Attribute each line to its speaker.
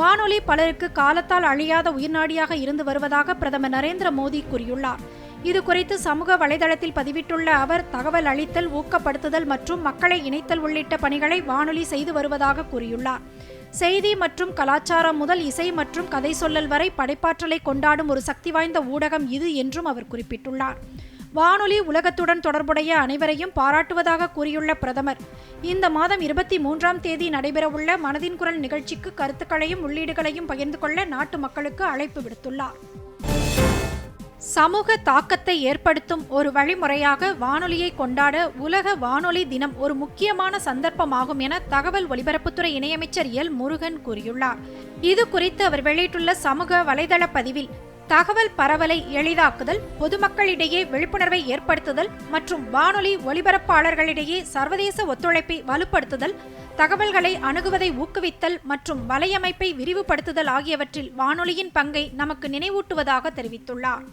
Speaker 1: வானொலி பலருக்கு காலத்தால் அழியாத உயிர்நாடியாக இருந்து வருவதாக பிரதமர் நரேந்திர மோடி கூறியுள்ளார். இது குறித்து சமூக வலைதளத்தில் பதிவிட்டுள்ள அவர் தகவல் அளித்தல் ஊக்கப்படுத்துதல் மற்றும் மக்களை இணைத்தல் உள்ளிட்ட பணிகளை வானொலி செய்து வருவதாக கூறியுள்ளார். செய்தி மற்றும் கலாச்சாரம் முதல் இசை மற்றும் கதை சொல்லல் வரை படைப்பாற்றலை கொண்டாடும் ஒரு சக்தி வாய்ந்த ஊடகம் இது என்றும் அவர் குறிப்பிட்டுள்ளார். வானொலி உலகத்துடன் தொடர்புடைய அனைவரையும் பாராட்டுவதாக கூறியுள்ள பிரதமர் இந்த மாதம் இருபத்தி மூன்றாம் தேதி நடைபெறவுள்ள மனதின் குரல் நிகழ்ச்சிக்கு கருத்துக்களையும் உள்ளீடுகளையும் பகிர்ந்து கொள்ள நாட்டு மக்களுக்கு அழைப்பு விடுத்துள்ளார். சமூக தாக்கத்தை ஏற்படுத்தும் ஒரு வழிமுறையாக வானொலியை கொண்டாட உலக வானொலி தினம் ஒரு முக்கியமான சந்தர்ப்பமாகும் என தகவல் ஒலிபரப்புத்துறை இணையமைச்சர் எல் முருகன் கூறியுள்ளார். இது குறித்து அவர் வெளியிட்டுள்ள சமூக வலைதள பதிவில் தகவல் பரவலை எளிதாக்குதல் பொதுமக்களிடையே விழிப்புணர்வை ஏற்படுத்துதல் மற்றும் வானொலி ஒலிபரப்பாளர்களிடையே சர்வதேச ஒத்துழைப்பை வலுப்படுத்துதல் தகவல்களை அணுகுவதை ஊக்குவித்தல் மற்றும் வலையமைப்பை விரிவுபடுத்துதல் ஆகியவற்றில் வானொலியின் பங்கை நமக்கு நினைவூட்டுவதாக தெரிவித்துள்ளார்.